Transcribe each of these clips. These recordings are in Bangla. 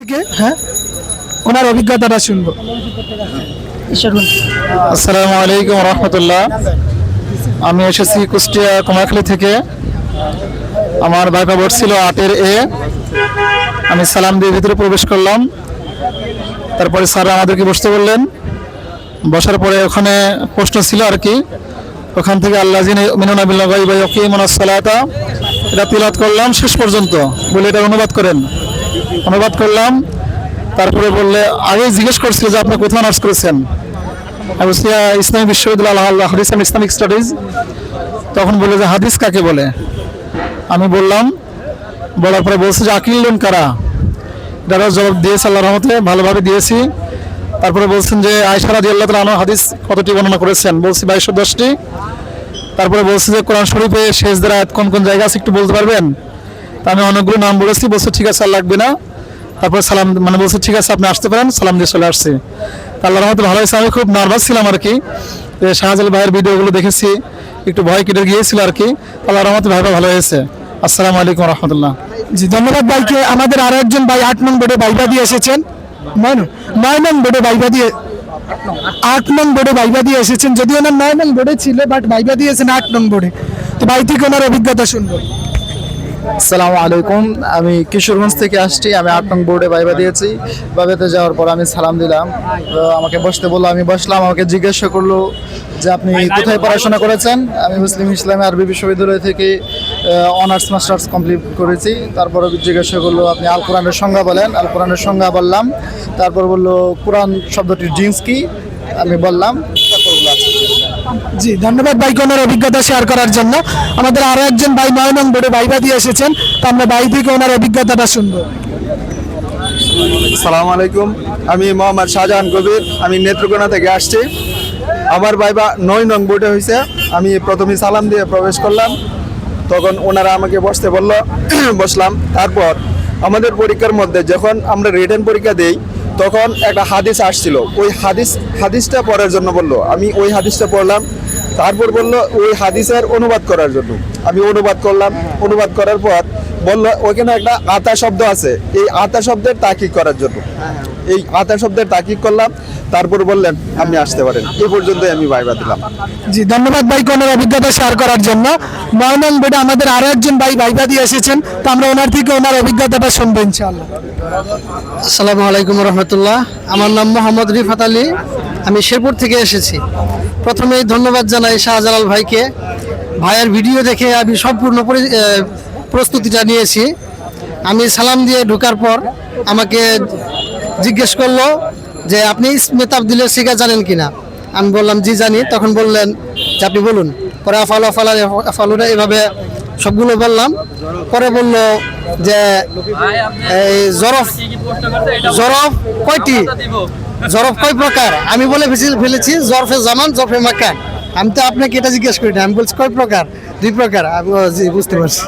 থেকে হ্যাঁ? ওনার অভিজ্ঞতাটা শুনব। আসসালামু আলাইকুম রহমতুল্লাহ। আমি এসেছি কুষ্টিয়া কুমারখালী থেকে। আমার ভাইপা বোর্ড ছিল আটের এ। আমি সালাম দিয়ে ভিতরে প্রবেশ করলাম। তারপরে স্যার আমাদেরকে বসতে বললেন। বসার পরে ওখানে প্রশ্ন ছিল আর কি। ওখান থেকে আল্লাহ জিনে মিনুনা ভাই ভাই ওকে সালাতা এটা তিলাত করলাম। শেষ পর্যন্ত। বলে এটা অনুবাদ করেন। অনুবাদ করলাম। তারপরে বললে আগে জিজ্ঞেস করছিল যে আপনি কোথাও নার্স করেছেন? ইসলামী বিশ্ববিদ্যালয় আল্লাহ হাদিস অ্যান্ড ইসলামিক স্টাডিজ তখন বলল যে, হাদিস কাকে বলে? আমি বললাম, বলার পরে বলছে যে, আকিল লোন কারা? এটারও জবাব দিয়েছে আল্লাহ রহমতে, ভালোভাবে দিয়েছি। তারপরে বলছেন যে আয়সারা দিয়ে আল্লাহ তালা হাদিস কতটি বর্ণনা করেছেন? বলছি বাইশশো দশটি। তারপরে বলছে যে, কোরআন শরীফে শেষ আয়াত কোন কোন জায়গা আছে একটু বলতে পারবেন? আমি অনেকগুলো নাম বলেছি, বলছে, ঠিক আছে, আর লাগবে না। তারপরে সালাম মানে বলছে, ঠিক আছে, আপনি আসতে পারেন, সালাম দিয়ে চলে আসছি। আল্লাহ রহমতে ভালো হয়েছে, আমি খুব নার্ভাস ছিলাম আর কি। শাহজাল ভাইয়ের ভিডিওগুলো দেখেছি, একটু ভয় কেটে গিয়েছিল আর কি। আল্লাহ রহমতে ভাইটা ভালো হয়েছে। আসসালামু আলাইকুম রহমতুল্লাহ। জি, ধন্যবাদ ভাইকে। আমাদের আরও একজন ভাই আট নং বোর্ডে বাইবা দিয়ে এসেছেন। নয় নং বোর্ডে বাইবা দিয়ে, আট নং বোর্ডে বাইবা দিয়ে এসেছেন। যদিও ওনার নয় নং বোর্ডে ছিল বাট বাইবা দিয়েছেন আট নং বোর্ডে। তো ভাই থেকে ওনার অভিজ্ঞতা শুনব। আসসালামু আলাইকুম। আমি কিশোরগঞ্জ থেকে আসছি, আমি আট নং বোর্ডে বাইবা দিয়েছি। বাইবাতে যাওয়ার পর আমি সালাম দিলাম। আমাকে বসতে বলল, আমি বসলাম, আমাকে জিজ্ঞাসা করল যে আপনি কোথায় পড়াশোনা করেছেন? আমি মুসলিম ইসলামী আরবি বিশ্ববিদ্যালয় থেকে অনার্স, মাস্টার্স কমপ্লিট করেছি। তারপর জিজ্ঞাসা করল, আপনি আল কোরআনের সংজ্ঞা বলেন? আল কোরআনের সংজ্ঞা বললাম। তারপর বলল, কোরআন শব্দটির জিন্স কি? আমি বললাম জি, ধন্যবাদ ভাইকে ওনার অভিজ্ঞতা শেয়ার করার জন্য। আমাদের আরও একজন ভাই নয় নং বোর্ডে বাইবা দিয়ে এসেছেন, তো আমরা ভাই থেকে ওনার অভিজ্ঞতাটা শুনব। সালাম আলাইকুম, আমি মোহাম্মদ শাহজাহান কবির, আমি নেত্রকোনা থেকে আসছি। আমার ভাইবা নয় নং বোর্ডে হয়েছে আমি প্রথমে সালাম দিয়ে প্রবেশ করলাম, তখন ওনারা আমাকে বসতে বলল, বসলাম। তারপর আমাদের পরীক্ষার মধ্যে যখন আমরা রিটার্ন পরীক্ষা দেই, তখন একটা হাদিস আসছিল। ওই হাদিস, হাদিসটা পড়ার জন্য বলল, আমি ওই হাদিসটা পড়লাম তারপর বলল ওই হাদিসের অনুবাদ করার জন্য। আমি অনুবাদ করলাম। অনুবাদ করার পর বলল ওখানে একটা আতা শব্দ আছে। এই আতা শব্দের তাকিক করার জন্য। এই আতা শব্দের তাকিক করলাম। তারপর বললেন আপনি আসতে পারেন। এ পর্যন্ত আমি ভাইবা দিলাম। জি ধন্যবাদ ভাই ওনার অভিজ্ঞতা শেয়ার করার জন্য। নয় নং বোর্ডে আমাদের আরও একজন ভাই বাইবা দিয়ে এসেছেন। তো আমরা ওনার থেকে ওনার অভিজ্ঞতাটা শুনব ইনশাআল্লাহ। আসসালামু আলাইকুম রহমতুল্লাহ। আমার নাম মোহাম্মদ রিফাত আলী। আমি শেরপুর থেকে এসেছি। প্রথমেই ধন্যবাদ জানাই শাহজালাল ভাইকে। ভাইয়ের ভিডিও দেখে আমি সম্পূর্ণ প্রস্তুতিটা নিয়েছি। আমি সালাম দিয়ে ঢোকার পর আমাকে জিজ্ঞেস করল যে, আপনি ইসমেত আবদুল্লাহ শিখা জানেন কিনা? আমি বললাম, জি জানি। তখন বললেন যে, আপনি বলুন। পরে আফালো, আফালা আফালুরা এভাবে সবগুলো বললাম। পরে বলল যে, এই জরফ জরফ কয়টি? জরফ কয় প্রকার? আমি বলে ফেলেছি জরফে জামান জরফে মাকান। আমি তো আপনাকে এটা জিজ্ঞেস করি না আমি বলছি কয় প্রকার? দুই প্রকার। আমি বুঝতে পারছি।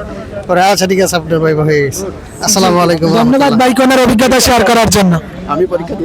পরে আচ্ছা ঠিক আছে আপনার ভাই ভাই গেছে। আসসালামু আলাইকুম ধন্যবাদ ভাই অভিজ্ঞতা শেয়ার করার জন্য। আমি পরীক্ষা